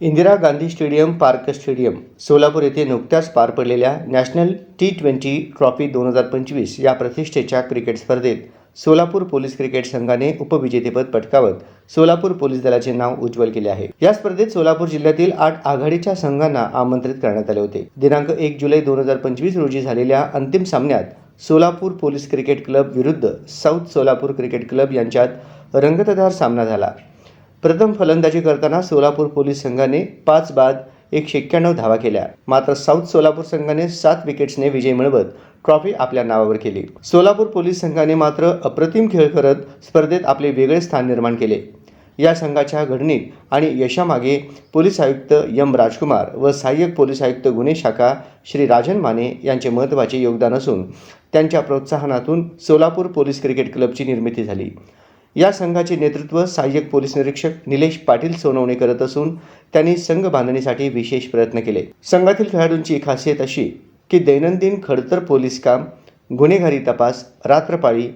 Indira Gandhi stadium park stadium Solapur येथे नुकत्याच पार पडलेल्या नॅशनल टी ट्वेंटी ट्रॉफी दोन हजार पंचवीस या प्रतिष्ठेच्या क्रिकेट स्पर्धेत सोलापूर पोलीस क्रिकेट संघाने उपविजेतेपद पटकावत सोलापूर पोलीस दलाचे नाव उज्ज्वल केले आहे. या स्पर्धेत सोलापूर जिल्ह्यातील आठ आघाडीच्या संघांना आमंत्रित करण्यात आले होते. दिनांक एक जुलै दोन हजार पंचवीस रोजी झालेल्या अंतिम सामन्यात सोलापूर पोलीस क्रिकेट क्लब विरुद्ध साऊथ सोलापूर क्रिकेट क्लब यांच्यात रंगतदार सामना झाला. प्रथम फलंदाजी करताना सोलापूर पोलीस संघाने पाच बाद एकशे एक्क्याण्णव धावा केल्या. मात्र साऊथ सोलापूर संघाने सात विकेट्सने विजय मिळवत ट्रॉफी आपल्या नावावर केली. सोलापूर पोलीस संघाने मात्र अप्रतिम खेळ करत स्पर्धेत आपले वेगळे स्थान निर्माण केले. या संघाच्या घडणीत आणि यशामागे पोलीस आयुक्त यम राजकुमार व सहाय्यक पोलीस आयुक्त गुन्हे शाखा श्री राजन माने यांचे महत्त्वाचे योगदान असून त्यांच्या प्रोत्साहनातून सोलापूर पोलीस क्रिकेट क्लबची निर्मिती झाली. या संघाचे नेतृत्व सहाय्यक पोलीस निरीक्षक निलेश पाटील सोनवणे करत असून त्यांनी संघ बांधणीसाठी विशेष प्रयत्न केले. संघातील खेळाडूंची खासियत अशी की दैनंदिन खडतर पोलीस काम गुन्हेगारी तपास रात्रपाळी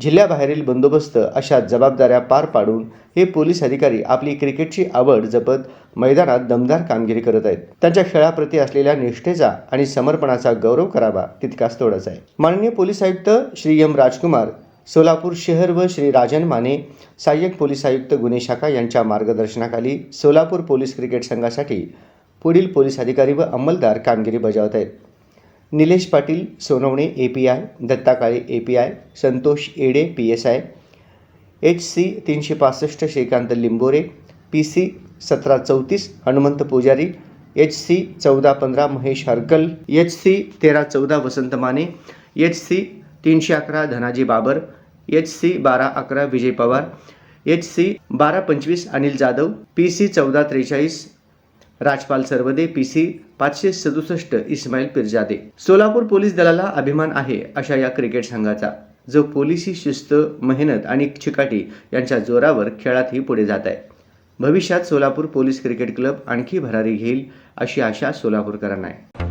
जिल्ह्याबाहेरील बंदोबस्त अशा जबाबदाऱ्या पार पाडून हे पोलीस अधिकारी आपली क्रिकेटची आवड जपत मैदानात दमदार कामगिरी करत आहेत. त्यांच्या खेळाप्रती असलेल्या निष्ठेचा आणि समर्पणाचा गौरव करावा तितकाच तोडच आहे. माननीय पोलीस आयुक्त श्री एम राजकुमार सोलापूर शहर व श्री राजन माने सहाय्यक पोलीस आयुक्त गुन्हे शाखा यांच्या मार्गदर्शनाखाली सोलापूर पोलीस क्रिकेट संघासाठी पुढील पोलीस अधिकारी व अंमलदार कामगिरी बजावत आहेत. Nilesh Patil Sonawane A P I Datta Kale A P I Santosh Yede P S I H C तीनशे पासष्ट श्रीकांत लिंबोरे पी सी सतरा चौतीस हनुमंत पुजारी एच सी चौदा पंधरा महेश हरकल एच सी तेरा चौदा वसंत माने एच सी तीनशे अकरा धनाजी बाबर एच सी बारा अकरा विजय पवार एच सी बारा पंचवीस अनिल जाधव पी सी चौदा त्रेचाळीस राजपाल सरवदे पी सी पाचशे सदुसष्ट इस्माईल पिरजादे. सोलापूर पोलीस दलाला अभिमान आहे अशा या क्रिकेट संघाचा जो पोलिसी शिस्त मेहनत आणि चिकाटी यांच्या जोरावर खेळातही पुढे जात आहे. भविष्यात सोलापूर पोलीस क्रिकेट क्लब आणखी भरारी घेईल अशी आशा सोलापूरकरांना आहे.